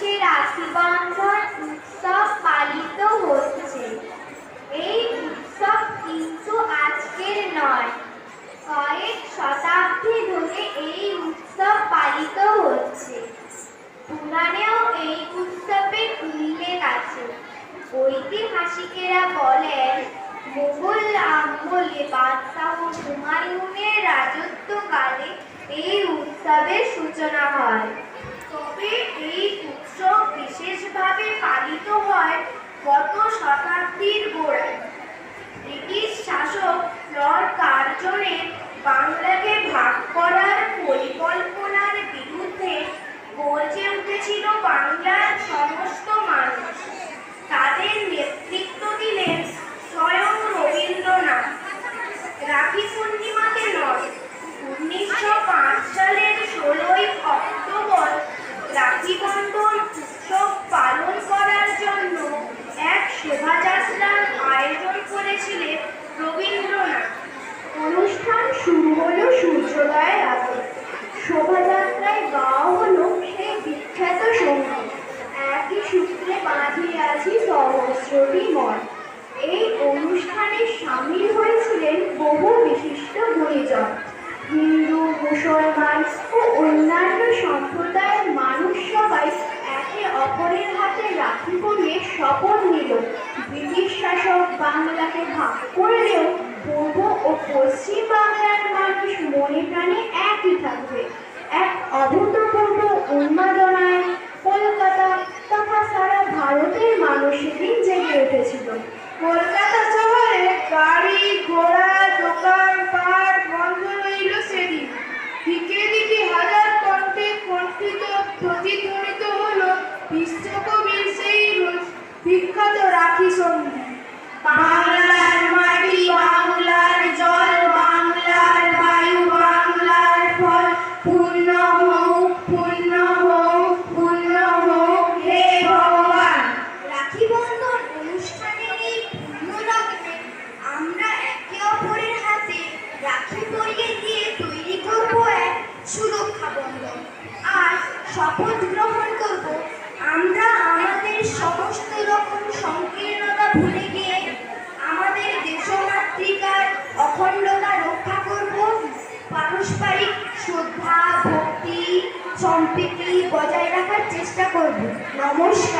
আজকে রাখি বন্ধন উৎসব পালিত হচ্ছে। এই উৎসব কিন্তু আজকের নয়, কয়েক শতাব্দী ধরে এই উৎসব পালিত হচ্ছে। পুরাণেও এই উৎসবের উল্লেখ আছে। ঐতিহাসিকেরা বলেন, মোগল আমলে বাদশাহ হুমায়ুনের রাজত্বকালে এই উৎসবের সূচনা হয়। তবে এই উৎসব বিশেষভাবে পালিত হয় গত গোড়ায় হলো সূর্যোদয়ের আগে। শোভাযাত্রায় গাওয়া হলো সেই বিখ্যাত সংগীত একই সূত্রে বাঁধিয়ে আছি সহস্রটি মন। এই অনুষ্ঠানে সামিল হয়েছিলেন বহু বিশিষ্ট গুণীজন। হিন্দু, মুসলমান ও অন্যান্য সম্প্রদায়ের মানুষ সবাই একে অপরের হাতে রাখি পরিয়ে শপথ নিল। এক শপথ গ্রহণ করব, আমরা আমাদের সমস্ত রকম সংকীর্ণতা ভুলে গিয়ে আমাদের দেশমাতৃকার অখণ্ডতা রক্ষা করব। পারস্পরিক শ্রদ্ধা, ভক্তি, সম্প্রীতি বজায় রাখার চেষ্টা করব। নমস্কার।